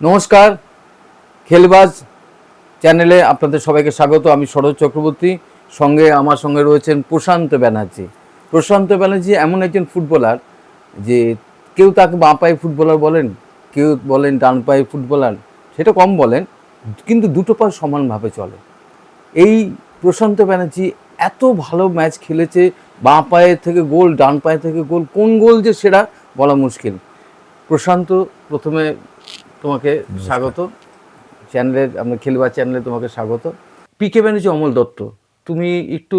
নমস্কার, খেলবাজ চ্যানেলে আপনাদের সবাইকে স্বাগত। আমি শরৎ চক্রবর্তী, সঙ্গে আমার সঙ্গে রয়েছেন প্রশান্ত ব্যানার্জি। প্রশান্ত ব্যানার্জি এমন একজন ফুটবলার যে কেউ তাকে বাঁ পায়ে ফুটবলার বলেন, কেউ বলেন ডান পায়ে ফুটবলার, সেটা কম বলেন, কিন্তু দুটো পা সমানভাবে চলে। এই প্রশান্ত ব্যানার্জি এত ভালো ম্যাচ খেলেছে, বাঁ পায়ে থেকে গোল, ডান পায়ে থেকে গোল, কোন গোল যে সেটা বলা মুশকিল। প্রশান্ত, প্রথমে তোমাকে স্বাগত। চ্যানেলের আমরা খেলবার চ্যানেলে তোমাকে স্বাগত। পিকে ব্যানার্জি অমল দত্ত তুমি একটু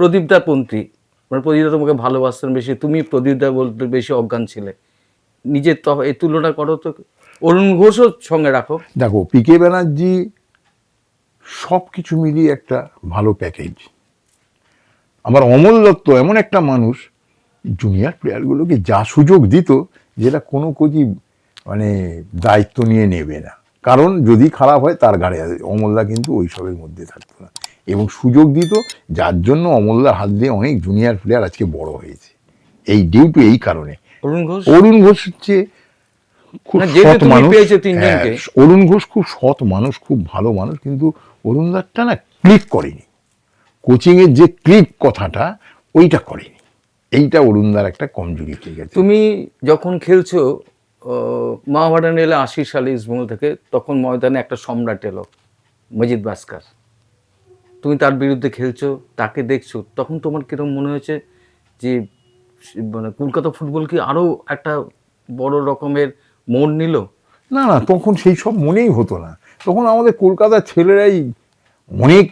প্রদীপদার পন্থী মানে প্রদীপদা তোমাকে ভালোবাসতেন বেশি তুমি প্রদীপদা বলতে বেশি অজ্ঞান ছিলে। নিজের তো এই তুলনা করো তো। অরুণ ঘোষও সঙ্গে রাখো। দেখো পিকে ব্যানার্জি সব কিছু মিলিয়ে একটা ভালো প্যাকেজ আমার অমল দত্ত এমন একটা মানুষ জুনিয়র প্লেয়ারগুলোকে যা সুযোগ দিত যেটা কোনো কোচই মানে দায়িত্ব নিয়ে নেবে না। কারণ যদি খারাপ হয় তার গাড়ি আছে অমলদা কিন্তু ওইসবের মধ্যে থাকতো না। এবং সুযোগ দিত যার জন্য অমলদার হাত দিয়ে অনেক জুনিয়র প্লেয়ার আজকে বড় হয়েছে। এই ডিউ টু এই কারণে। অরুণ ঘোষ? হচ্ছে খুব সৎ মানুষ। হ্যাঁ, অরুণ ঘোষ খুব সৎ মানুষ খুব ভালো মানুষ কিন্তু অরুণ দারটা না ক্লিক করেনি। কোচিং এর যে ক্লিক কথাটা ওইটা করেনি। এইটা অরুণদার একটা কমজোরি হয়ে গেছে। তুমি যখন খেলছো মহাভারত এলে আশি সালে ইস্টবেঙ্গল থেকে তখন ময়দানে একটা সম্রাট এলো মজিদ ভাস্কর। তুমি তার বিরুদ্ধে খেলছো তাকে দেখছ তখন তোমার কীরকম মনে হয়েছে যে মানে কলকাতা ফুটবল কি আরও একটা বড় রকমের মোড় নিল? না না তখন সেই সব মনেই হতো না। তখন আমাদের কলকাতার ছেলেরাই অনেক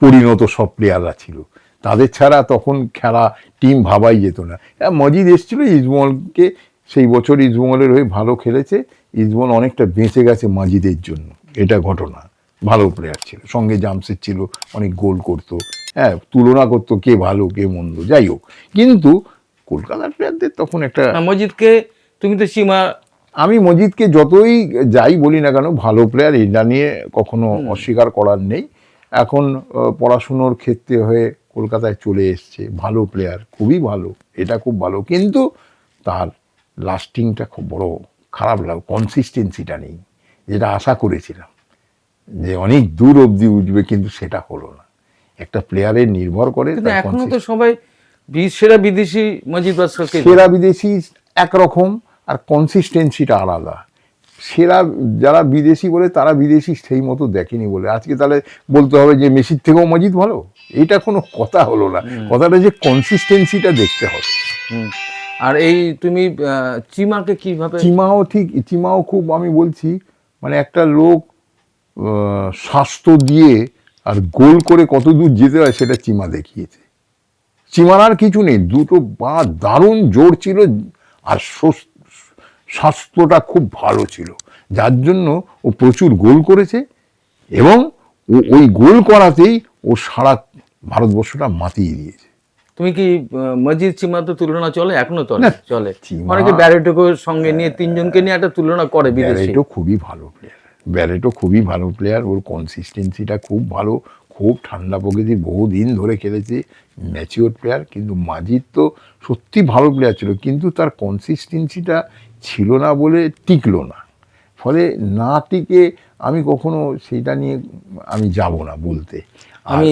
পরিণত সব প্লেয়াররা ছিল। তাদের ছাড়া তখন খেলা টিম ভাবাই যেত না। হ্যাঁ, মজিদ এসেছিল ইজমলকে সেই বছর ইজমলের হয়ে ভালো খেলেছে। ইজমল অনেকটা বেঁচে গেছে মাজিদের জন্য। এটা ঘটনা। ভালো প্লেয়ার ছিল। সঙ্গে জামশেদ ছিল অনেক গোল করতো। হ্যাঁ তুলনা করতো কে ভালো কে মন্দ যাই হোক। কিন্তু কলকাতার প্লেয়ারদের তখন একটা মজিদকে তুমি তো সীমা আমি মজিদকে যতই যাই বলি না কেন ভালো প্লেয়ার এটা নিয়ে কখনো অস্বীকার করার নেই। এখন পড়াশুনোর ক্ষেত্রে হয়ে কলকাতায় চলে এসছে। ভালো প্লেয়ার খুবই ভালো। এটা খুব ভালো। কিন্তু তার লাস্টিংটা খুব বড় খারাপ লাগে কনসিস্টেন্সিটা নেই যেটা আশা করেছিলাম যে অনেক দূর অবধি উঠবে কিন্তু সেটা হলো না। একটা প্লেয়ারের নির্ভর করে এখনও তো সবাই সেরা বিদেশি মজিদ সেরা বিদেশি একরকম আর কনসিস্টেন্সিটা আলাদা। সেরা যারা বিদেশি বলে তারা বিদেশি সেই মতো দেখেনি বলে। আজকে তাহলে বলতে হবে যে মেসির থেকেও মজিদ ভালো? এটা কোনো কথা হলো না। কথাটা যে কনসিস্টেন্সিটা দেখতে হবে। হুম। আর এই তুমি চিমাকে কীভাবে চিমাও ঠিক, চিমাও খুব, আমি বলছি মানে একটা লোক স্বাস্থ্য দিয়ে আর গোল করে কত দূর যেতে হয় সেটা চিমা দেখিয়েছে। চিমার আর কিছু নেই, দুটো পা দারুণ জোর ছিল আর স্বাস্থ্যটা খুব ভালো ছিল। যার জন্য ও প্রচুর গোল করেছে এবং ও ওই গোল করাতেই ও সারা ভারতবর্ষটা মাতিয়ে দিয়েছে। তুমি কি মজিদ চিমা তো তুলনা চলে? এখনও চলে চলে। অনেকে ব্যারেটোকে সঙ্গে নিয়ে তিনজনকে নিয়ে একটা তুলনা করে বিদেশি। খুবই ভালো প্লেয়ার ব্যারেটো খুবই ভালো প্লেয়ার ওর কনসিস্টেন্সিটা খুব ভালো খুব ঠান্ডা প্রকৃতির বহুদিন ধরে খেলেছে ম্যাচিওর প্লেয়ার কিন্তু মাজিদ তো সত্যি ভালো প্লেয়ার ছিল কিন্তু তার কনসিস্টেন্সিটা ছিল না বলে টিকলো না। ফলে না টিকে আমি কখনো সেইটা নিয়ে আমি যাব না বলতে। আমি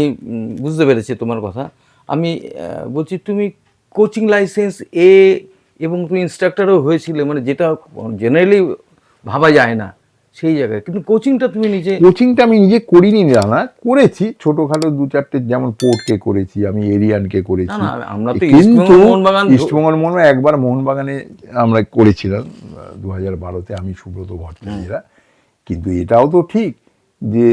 বুঝতে পেরেছি তোমার কথা। আমি বলছি তুমি কোচিং লাইসেন্স এ এবং তুমি ইনস্ট্রাক্টরও হয়েছিলে মানে যেটা জেনারেলি ভাবা যায় না সেই জায়গায়। কিন্তু কোচিংটা তুমি নিজে কোচিংটা আমি নিজে করিনি না করেছি ছোটোখাটো দু চারটে যেমন পোর্টকে করেছি আমি এরিয়ানকে করেছি। আমরা তো কিন্তু ইস্টবেঙ্গল মোহনবাগান একবার মোহনবাগানে আমরা করেছিলাম দু হাজার বারোতে আমি সুব্রত ভট্টাচার্যরা। কিন্তু এটাও তো ঠিক যে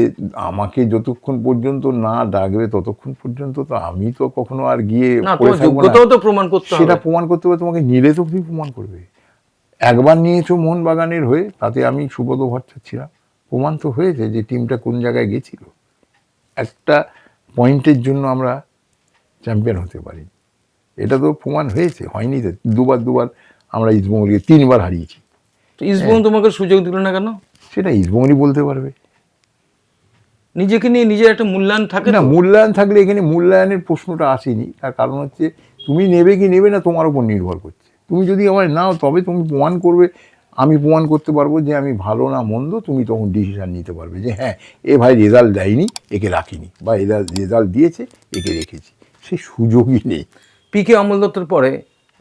আমাকে যতক্ষণ পর্যন্ত না ডাকবে ততক্ষণ পর্যন্ত তো আমি তো কখনো আর গিয়ে তো প্রমাণ করতে সেটা প্রমাণ করতে হবে তোমাকে নিলে তো তুমি প্রমাণ করবে। একবার নিয়েছো মোহনবাগানের হয়ে তাতে আমি সুব্রত ভট্টাচার্য ছিলাম প্রমাণ তো হয়েছে যে টিমটা কোন জায়গায় গেছিল। একটা পয়েন্টের জন্য আমরা চ্যাম্পিয়ন হতে পারি। এটা তো প্রমাণ হয়েছে হয়নি দুবার দুবার আমরা ইস্টবেঙ্গলকে তিনবার হারিয়েছি। তো ইস্টবেঙ্গল তোমাকে সুযোগ দিল না কেন? সেটা ইস্টবেঙ্গলই বলতে পারবে। নিজেকে নিয়ে নিজের একটা মূল্যায়ন থাকে না মূল্যায়ন থাকলে এখানে মূল্যায়নের প্রশ্নটা আসেনি। তার কারণ হচ্ছে তুমি নেবে কি নেবে না তোমার উপর নির্ভর করছে। তুমি যদি আমার নাও তবে তুমি প্রমাণ করবে। আমি প্রমাণ করতে পারব যে আমি ভালো না মন্দ তুমি তখন ডিসিশান নিতে পারবে যে হ্যাঁ এ ভাই রেজাল্ট দেয়নি একে রাখিনি। বা এরা রেজাল্ট দিয়েছে একে রেখেছি। সে সুযোগই নেই। পিকে অমল দত্তর পরে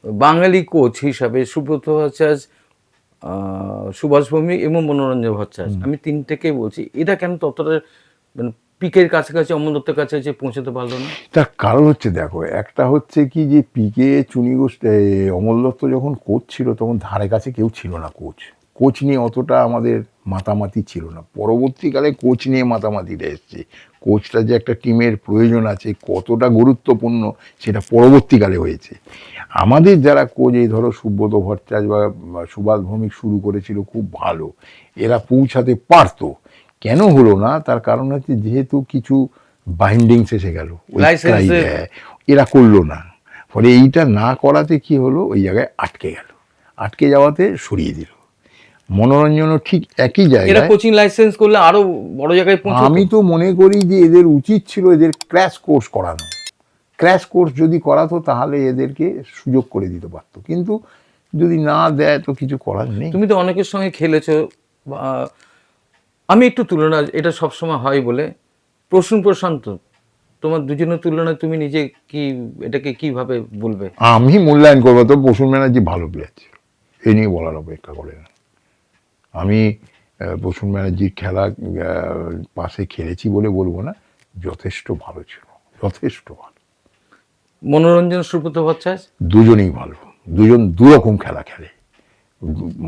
বাঙালি কোচ হিসাবে সুব্রত ভট্টাচার্য সুভাষ ভৌমিক এবং মনোরঞ্জন ভট্টাচার্য। আমি তিনটেকেই বলছি। এটা কেন ততটা মানে পিকের কাছাকাছি অমল দত্তের কাছে যে পৌঁছাতে পারল না। তার কারণ হচ্ছে দেখো, একটা হচ্ছে কি যে পিকে চুনি অমল দত্ত যখন কোচ ছিল তখন ধারে কাছে কেউ ছিল না কোচ। কোচ নিয়ে অতটা আমাদের মাতামাতি ছিল না। পরবর্তীকালে কোচ নিয়ে মাতামাতিটা এসছে। কোচটা যে একটা টিমের প্রয়োজন আছে, কতটা গুরুত্বপূর্ণ সেটা পরবর্তীকালে হয়েছে। আমাদের যারা কোচ, এই ধরো সুব্রত ভট্টাচার্য বা সুভাষ ভৌমিক শুরু করেছিল, খুব ভালো। এরা পৌঁছাতে পারতো। কেন হলো না? তার কারণ হচ্ছে যেহেতু কিছু বাইন্ডিংস এসে গেল এরা করল না। ফলে এইটা না করাতে কি হলো? ওই জায়গায় আটকে গেল। আটকে যাওয়াতে সরিয়ে দিল। মনোরঞ্জনও ঠিক একই জায়গায়। কোচিং লাইসেন্স করলে আরও বড় জায়গায় আমি তো মনে করি যে এদের উচিত ছিল এদের ক্র্যাশ কোর্স করানো। ক্র্যাশ কোর্স যদি করাতো তাহলে এদেরকে সুযোগ করে দিতে পারতো। কিন্তু যদি না দেয় তো কিছু করার নেই। তুমি তো অনেকের সঙ্গে খেলেছো বা আমি একটু তুলনা এটা সবসময় হয় বলে প্রসূন প্রশান্ত তোমার দুজনের তুলনায় তুমি নিজে কি এটাকে কীভাবে বলবে? আমি মূল্যায়ন করব তো বসুন ব্যানার্জি ভালো প্লেয়ার ছিল। এ নিয়ে বলার অপেক্ষা করে না। আমি বসুন ব্যানার্জির খেলা পাশে খেলেছি বলে বলব না যথেষ্ট ভালো ছিল যথেষ্ট ভালো। মনোরঞ্জন সুব্রত ভট্টাচার্য? দুজনেই ভালো দুজন দুরকম খেলা খেলে।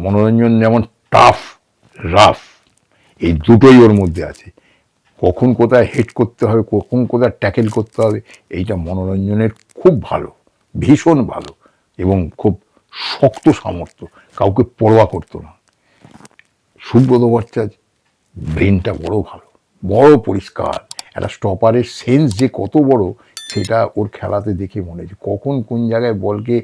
মনোরঞ্জন যেমন টাফ রাফ এই দুটোই ওর মধ্যে আছে। কখন কোথায় হেড করতে হবে, কখন কোথায় ট্যাকেল করতে হবে, এইটা মনোরঞ্জনের খুব ভালো, ভীষণ ভালো এবং খুব শক্ত সামর্থ্য, কাউকে পরোয়া করতো না। সুব্রত ভট্টাচার্য ব্রেনটা বড় ভালো, বড় পরিষ্কার, একটা স্টপারের সেন্স যে কত বড়, সেটা ওর খেলাতে দেখে মনে হয়েছে। কখন কোন জায়গায় বলকে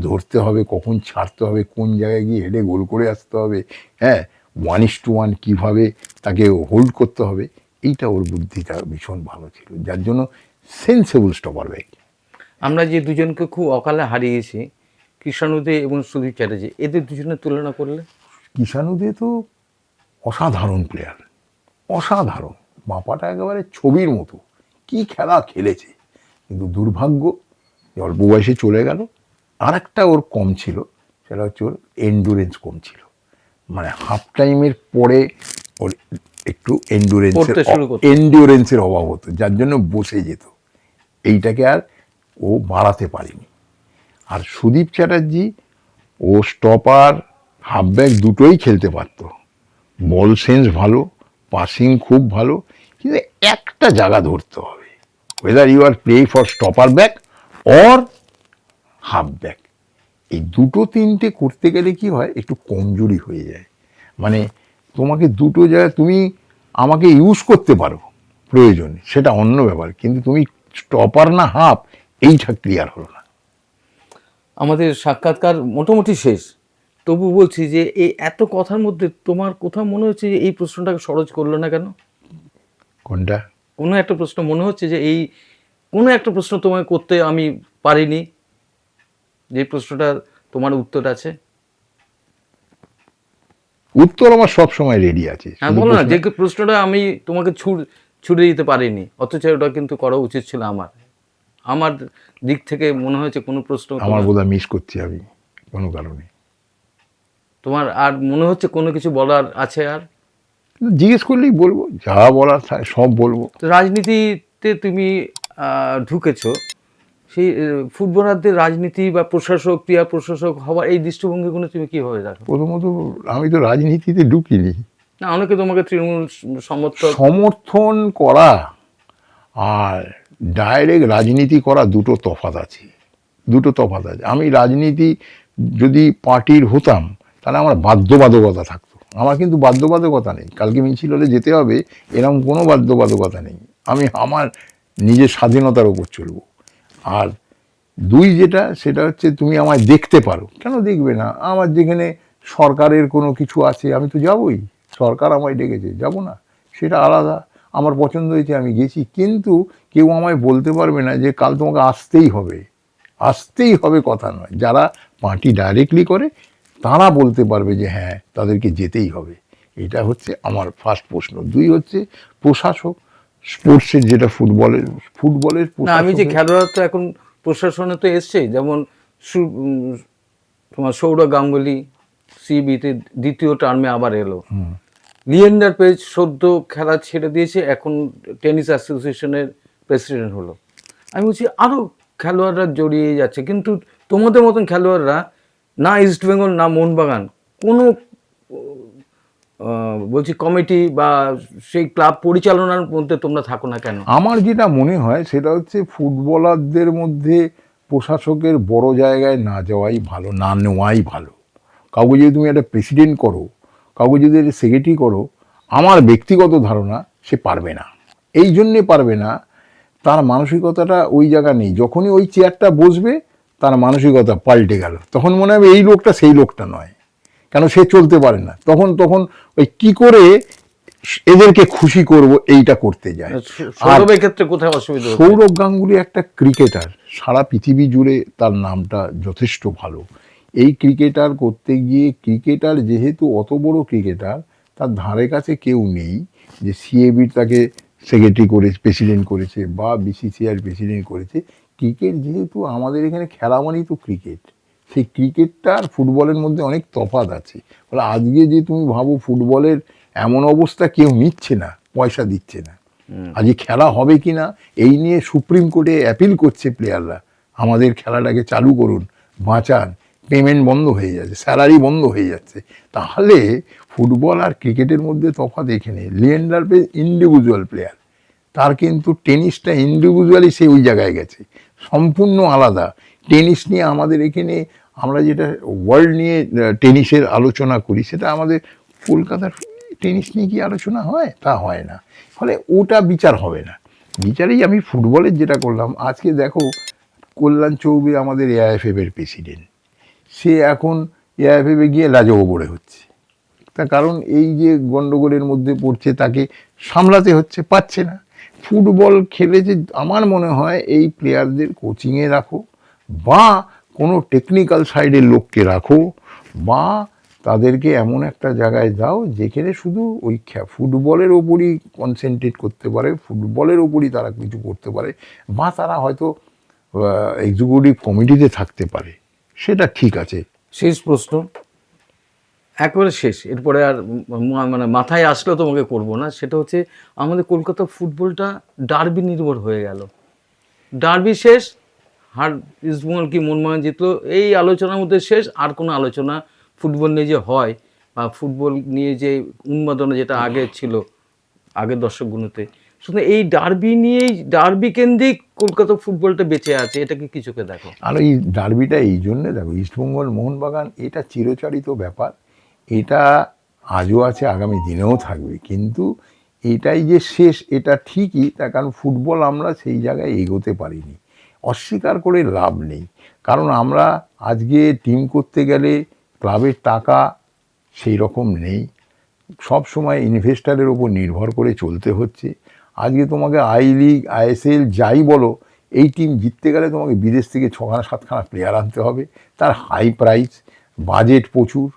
ধরতে হবে, কখন ছাড়তে হবে, কোন জায়গায় গিয়ে হেডে গোল করে আসতে হবে হ্যাঁ? ওয়ান ইস টু ওয়ান কীভাবে তাকে হোল্ড করতে হবে এইটা ওর বুদ্ধিটা ভীষণ ভালো ছিল যার জন্য সেন্সেবল স্টপার ব্যাগ আমরা যে দুজনকে খুব অকালে হারিয়েছি কৃষ্ণানুদে এবং সুদীপ চ্যাটার্জি এদের দুজনের তুলনা করলে? কিষাণুদে তো অসাধারণ প্লেয়ার অসাধারণ বাপাটা একেবারে ছবির মতো কি খেলা খেলেছে। কিন্তু দুর্ভাগ্য অল্প বয়সে চলে গেল আর একটা ওর কম ছিল সেটা হচ্ছে ওর এন্ডুরেন্স কম ছিল। মানে হাফ টাইমের পরে ওর একটু এন্ডুরেন্সের এন্ডুরেন্সের অভাব হতো যার জন্য বসে যেত। এইটাকে আর ও বাড়াতে পারেনি। আর সুদীপ চ্যাটার্জি ও স্টপার হাফব্যাক দুটোই খেলতে পারত। বল সেন্স ভালো পাসিং খুব ভালো কিন্তু একটা জায়গা ধরতে হবে। Whether you are play for stopper back or half back এই দুটো তিনটে করতে গেলে কি হয়? একটু কমজোরি হয়ে যায়। মানে তোমাকে দুটো জায়গায় তুমি আমাকে ইউজ করতে পারো প্রয়োজনে। সেটা অন্য ব্যাপার। কিন্তু তুমি স্টপার না হাফ এইটা ক্লিয়ার হলো না। আমাদের সাক্ষাৎকার মোটামুটি শেষ। তবু বলছি যে এই এত কথার মধ্যে তোমার কোথাও মনে হচ্ছে যে এই প্রশ্নটাকে সহজ করল না কেন? কোনটা? কোনো একটা প্রশ্ন মনে হচ্ছে যে এই কোনো একটা প্রশ্ন তোমায় করতে আমি পারিনি। যে প্রশ্নটার তোমার উত্তর আছে? উত্তর আমার সব সময় রেডি আছে হ্যাঁ বলো না যে প্রশ্নটা আমি তোমাকে ছুড় ছুড়ে দিতে পারিনি অথচ ওটা কিন্তু করা উচিত ছিল আমার। আমার দিক থেকে মনে হয়েছে কোনো প্রশ্ন আমার বোধহয় মিস করছি আমি কোনো কারণে। তোমার আর মনে হচ্ছে কোনো কিছু বলার আছে আর? জিজ্ঞেস করলেই বলব যা বলার সব বলব। রাজনীতিতে তুমি আহ, ঢুকেছো সেই ফুটবলারদের রাজনীতি বা প্রশাসক ক্রিয়া প্রশাসক হওয়ার এই দৃষ্টিভঙ্গিগুলো তুমি কীভাবে দেখো? প্রথমত আমি তো রাজনীতিতে ঢুকিনি। না অনেকে তোমাকে তৃণমূল সমর্থক সমর্থন করা আর ডাইরেক্ট রাজনীতি করা দুটো তফাৎ আছে। দুটো তফাৎ আছে। আমি রাজনীতি যদি পার্টির হতাম তাহলে আমার বাধ্যবাধকতা থাকতো। আমার কিন্তু বাধ্যবাধকতা নেই। কালকে মিছিল হলে যেতে হবে এরকম কোনো বাধ্যবাধকতা নেই। আমি আমার নিজের স্বাধীনতার ওপর চলবো। আর দুই যেটা, সেটা হচ্ছে তুমি আমায় দেখতে পারো। কেন দেখবে না? আমার যেখানে সরকারের কোনো কিছু আছে, আমি তো যাবই। সরকার আমায় ডেকেছে, যাব না। সেটা আলাদা। আমার পছন্দ হয়েছে, আমি গেছি। কিন্তু কেউ আমায় বলতে পারবে না যে কাল তোমাকে আসতেই হবে। আসতেই হবে কথা নয়। যারা পার্টি ডাইরেক্টলি করে, তারা বলতে পারবে যে হ্যাঁ তাদেরকে যেতেই হবে। এটা হচ্ছে আমার ফার্স্ট প্রশ্ন। দুই হচ্ছে প্রশাসক স্পোর্টসের যেটা ফুটবলের ফুটবলের না আমি যে খেলোয়াড় তো এখন প্রশাসনে তো এসছে যেমন তোমার সৌরভ গাঙ্গুলি সিবিতে দ্বিতীয় টার্মে আবার এলো। লিয়েন্ডার পেজ সদ্য খেলা ছেড়ে দিয়েছে এখন টেনিস অ্যাসোসিয়েশনের প্রেসিডেন্ট হলো। আমি বলছি আরও খেলোয়াড়রা জড়িয়ে যাচ্ছে কিন্তু তোমাদের মতন খেলোয়াড়রা না ইস্টবেঙ্গল না মোহনবাগান কোনো বলছি কমিটি বা সেই ক্লাব পরিচালনার মধ্যে তোমরা থাকো না কেন? আমার যেটা মনে হয় সেটা হচ্ছে ফুটবলারদের মধ্যে প্রশাসকের বড় জায়গায় না যাওয়াই ভালো, না নেওয়াই ভালো। কাউকে যদি তুমি একটা প্রেসিডেন্ট করো, কাউকে যদি একটা সেক্রেটারি করো, আমার ব্যক্তিগত ধারণা সে পারবে না। এই জন্যে পারবে না, তার মানসিকতাটা ওই জায়গা নেই। যখনই ওই চেয়ারটা বসবে, তার মানসিকতা পাল্টে গেল। তখন মনে হবে এই লোকটা সেই লোকটা নয়। কেন সে চলতে পারে না। তখন তখন ওই কি করে এদেরকে খুশি করব এইটা করতে যায়। সৌরভের ক্ষেত্রে কোথায় অসুবিধা সৌরভ গাঙ্গুলি একটা ক্রিকেটার। সারা পৃথিবী জুড়ে তার নামটা যথেষ্ট ভালো। এই ক্রিকেটার করতে গিয়ে ক্রিকেটার যেহেতু অত বড় ক্রিকেটার তার ধারে কাছে কেউ নেই যে সিএবির তাকে সেক্রেটারি করে প্রেসিডেন্ট করেছে বা বিসিসিআর প্রেসিডেন্ট করেছে। ক্রিকেট যেহেতু আমাদের এখানে খেলা মানেই তো ক্রিকেট। সেই ক্রিকেটটা আর ফুটবলের মধ্যে অনেক তফাত আছে। ফলে আজকে যে তুমি ভাবো ফুটবলের এমন অবস্থা কেউ নিচ্ছে না পয়সা দিচ্ছে না। আজকে খেলা হবে কি না এই নিয়ে সুপ্রিম কোর্টে অ্যাপিল করছে প্লেয়াররা আমাদের খেলাটাকে চালু করুন বাঁচান পেমেন্ট বন্ধ হয়ে যাচ্ছে স্যালারি বন্ধ হয়ে যাচ্ছে। তাহলে ফুটবল আর ক্রিকেটের মধ্যে তফাৎ এখানে। লিয়েন্ডার পে ইন্ডিভিজুয়াল প্লেয়ার তার কিন্তু টেনিসটা ইন্ডিভিজুয়ালি সে ওই জায়গায় গেছে। সম্পূর্ণ আলাদা। টেনিস নিয়ে আমাদের এখানে আমরা যেটা ওয়ার্ল্ড নিয়ে টেনিসের আলোচনা করি, সেটা আমাদের কলকাতার টেনিস নিয়ে কি আলোচনা হয়? তা হয় না। ফলে ওটা বিচার হবে না। বিচারেই আমি ফুটবলের যেটা করলাম, আজকে দেখো কল্যাণ চৌবে আমাদের এআইএফএফ এর প্রেসিডেন্ট সে এখন এআইএফএফ গিয়ে লাজগোবরে হচ্ছে। তার কারণ এই যে গন্ডগোলের মধ্যে পড়ছে, তাকে সামলাতে হচ্ছে পাচ্ছে না। ফুটবল খেলে যে আমার মনে হয় এই প্লেয়ারদের কোচিংয়ে রাখো। বা কোনো টেকনিক্যাল সাইডের লোককে রাখো, বা তাদেরকে এমন একটা জায়গায় দাও যেখানে শুধু ওই খে- ফুটবলের ওপরই কনসেন্ট্রেট করতে পারে, ফুটবলের ওপরই তারা কিছু করতে পারে, বা তারা হয়তো এক্সিকিউটিভ কমিটিতে থাকতে পারে। সেটা ঠিক আছে। শেষ প্রশ্ন। একবারে শেষ। এরপরে আর মানে মাথায় আসলেও তোমাকে করব না। সেটা হচ্ছে আমাদের কলকাতা ফুটবলটা ডার্বি নির্ভর হয়ে গেল। ডার্বি শেষ হার ইস্টবেঙ্গল কি মনমোহন জিতলো? এই আলোচনার মধ্যে শেষ, আর কোনো আলোচনা ফুটবল নিয়ে যে হয় বা ফুটবল নিয়ে যে উন্মাদনা যেটা আগে ছিল আগের দর্শকগুলোতে। শুধু এই ডার্বি নিয়েই, ডার্বি কেন্দ্রিক কলকাতা ফুটবলটা বেঁচে আছে এটাকে কি চোখে দেখো? আর এই ডার্বিটা এই জন্যে দেখো ইস্টবেঙ্গল মোহনবাগান, এটা চিরচারিত ব্যাপার। এটা আজও আছে, আগামী দিনেও থাকবে, কিন্তু এটাই যে শেষ, এটা ঠিকই, তার কারণ ফুটবল আমরা সেই জায়গায় এগোতে পারিনি। অস্বীকার করে লাভ নেই। কারণ আমরা আজকে টিম করতে গেলে ক্লাবের টাকা সেই রকম নেই। সব সময় ইনভেস্টারের ওপর নির্ভর করে চলতে হচ্ছে। আজকে তোমাকে আই লিগ আইএসএল যাই বলো, এই টিম জিততে গেলে তোমাকে বিদেশ থেকে ছখানা, সাতখানা প্লেয়ার আনতে হবে। তার হাই প্রাইস বাজেট প্রচুর।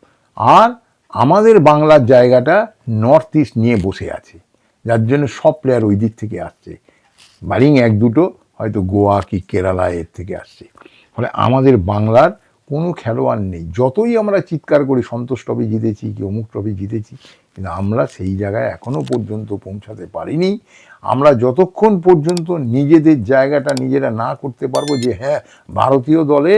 আর আমাদের বাংলার জায়গাটা নর্থ ইস্ট নিয়ে বসে আছে। যার জন্য সব প্লেয়ার ওই দিক থেকে আসছে। বারিং এক দুটো হয়তো গোয়া কি কেরালা এর থেকে আসছে। ফলে আমাদের বাংলার কোনো খেলোয়াড় নেই। যতই আমরা চিৎকার করি, সন্তোষ ট্রফি জিতেছি, কি অমুক ট্রফি জিতেছি, কিন্তু আমরা সেই জায়গায় এখনও পর্যন্ত পৌঁছাতে পারিনি। আমরা যতক্ষণ পর্যন্ত নিজেদের জায়গাটা নিজেরা না করতে পারব যে হ্যাঁ ভারতীয় দলে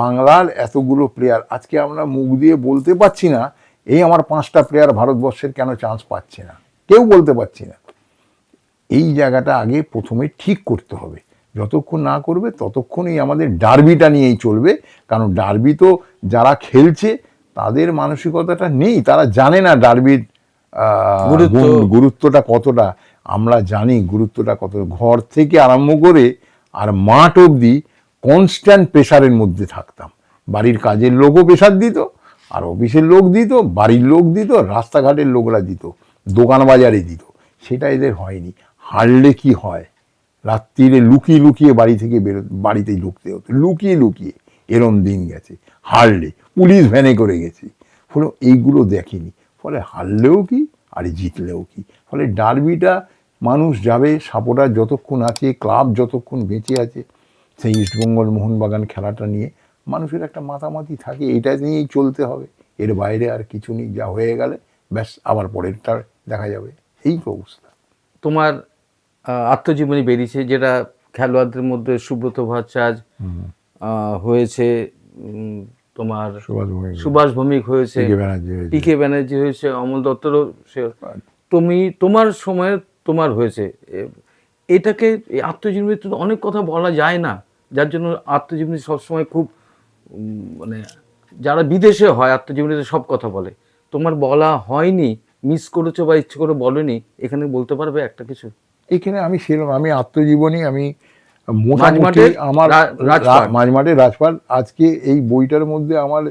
বাংলার এতগুলো প্লেয়ার আজকে আমরা মুখ দিয়ে বলতে পারছি না, এই আমার পাঁচটা প্লেয়ার ভারতবর্ষের কেন চান্স পাচ্ছে না? কেউ বলতে পারছি না। এই জায়গাটা আগে প্রথমে ঠিক করতে হবে। যতক্ষণ না করবে ততক্ষণই আমাদের ডার্বিটা নিয়েই চলবে। কারণ ডার্বি তো যারা খেলছে তাদের মানসিকতাটা নেই। তারা জানে না ডার্বির গুরুত্বটা কতটা। আমরা জানি গুরুত্বটা কত ঘর থেকে আরম্ভ করে আর মাঠ অবধি কনস্ট্যান্ট প্রেশারের মধ্যে থাকতাম। বাড়ির কাজের লোকও প্রেশার দিত আর অফিসের লোক দিত বাড়ির লোক দিত রাস্তাঘাটের লোকরা দিত দোকান বাজারে দিত। সেটা এদের হয়নি। হারলে কি হয়? রাত্রিরে লুকিয়ে লুকিয়ে বাড়ি থেকে বেরো বাড়িতে ঢুকতে হতো। লুকিয়ে লুকিয়ে এরম দিন গেছে। হারলে, পুলিশ ভ্যানে করে গেছি। ফলে এইগুলো দেখেনি। ফলে হারলেও কি আর জিতলেও কি? ফলে ডার্বিটা মানুষ যাবে, সাপোর্টার যতক্ষণ আছে, ক্লাব যতক্ষণ বেঁচে আছে, সেই ইস্টবেঙ্গল মোহনবাগান খেলাটা নিয়ে মানুষের একটা মাতামাতি থাকে, এটা নিয়েই চলতে হবে। এর বাইরে আর কিছু নেই, যা হয়ে গেলে ব্যাস আবার পরেরটা দেখা যাবে। এই অবস্থা। তোমার আত্মজীবনী বেরিয়েছে যেটা খেলোয়াড়দের মধ্যে সুব্রত ভট্টাচার্য হয়েছে তোমার সুভাষ ভৌমিক, হয়েছে পিকে ব্যানার্জি হয়েছে। ব্যানার্জি হয়েছে অমল দত্তরও সে তুমি তোমার সময়ে তোমার হয়েছে। এটাকে তো অনেক কথা বলা যায় না যার জন্য আত্মজীবনী সবসময় খুব মানে যারা বিদেশে হয় আত্মজীবনীতে সব কথা বলে। তোমার বলা হয়নি মিস করেছ বা ইচ্ছে করে বলেনি এখানে বলতে পারবে একটা কিছু? এখানে আমি সেরকম আমি আত্মজীবনী আমি মোটামুটি আমার মাঝমাঠে রাজপাট। আজকে এই বইটার মধ্যে আমার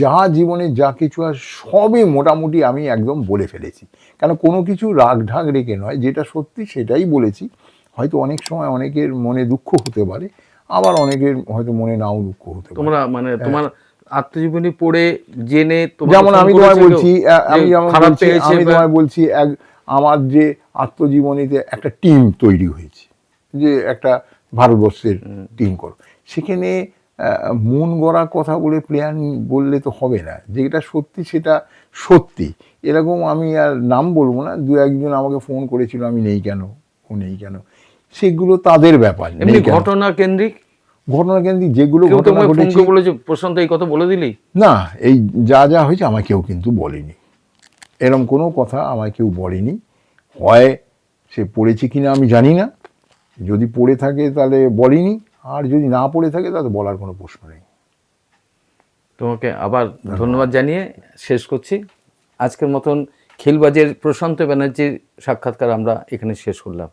যা জীবনে যা কিছু আর সবই মোটামুটি আমি একদম বলে ফেলেছি। কেন কোনো কিছু রাগ ঢাক রেখে নয় যেটা সত্যি সেটাই বলেছি। হয়তো অনেক সময় অনেকের মনে দুঃখ হতে পারে আবার অনেকের হয়তো মনে নাও দুঃখ হতে পারে। তোমরা মানে তোমার আত্মজীবনী পড়ে জেনে যেমন আমি তোমায় বলছি আমি যেমন আমি তোমায় বলছি এক আমার যে আত্মজীবনীতে একটা টিম তৈরি হয়েছে যে একটা ভারতবর্ষের টিম করো সেখানে মন গড়া কথা বলে প্লেয়ার বললে তো হবে না। যেটা সত্যি সেটা সত্যি। এরকম আমি আর নাম বলব না দু একজন আমাকে ফোন করেছিল আমি নেই কেন? ও নেই কেন? সেগুলো তাদের ব্যাপার। ঘটনা কেন্দ্রিক? ঘটনা কেন্দ্রিক যেগুলো ঘটনা ঘটেছে বলেছে প্রশান্ত এই কথা বলে দিলি? না এই যা যা হয়েছে আমাকেও কিন্তু বলেনি। এরম কোনো কথা আমায় কেউ বলেনি। হয় সে পড়েছে কিনা আমি জানি না। যদি পড়ে থাকে তাহলে বলিনি আর যদি না পড়ে থাকে তাহলে বলার কোনো প্রশ্ন নেই। তোমাকে আবার ধন্যবাদ। জানিয়ে শেষ করছি। আজকের মতন খিলবাজের প্রশান্ত ব্যানার্জির সাক্ষাৎকার আমরা এখানে শেষ করলাম।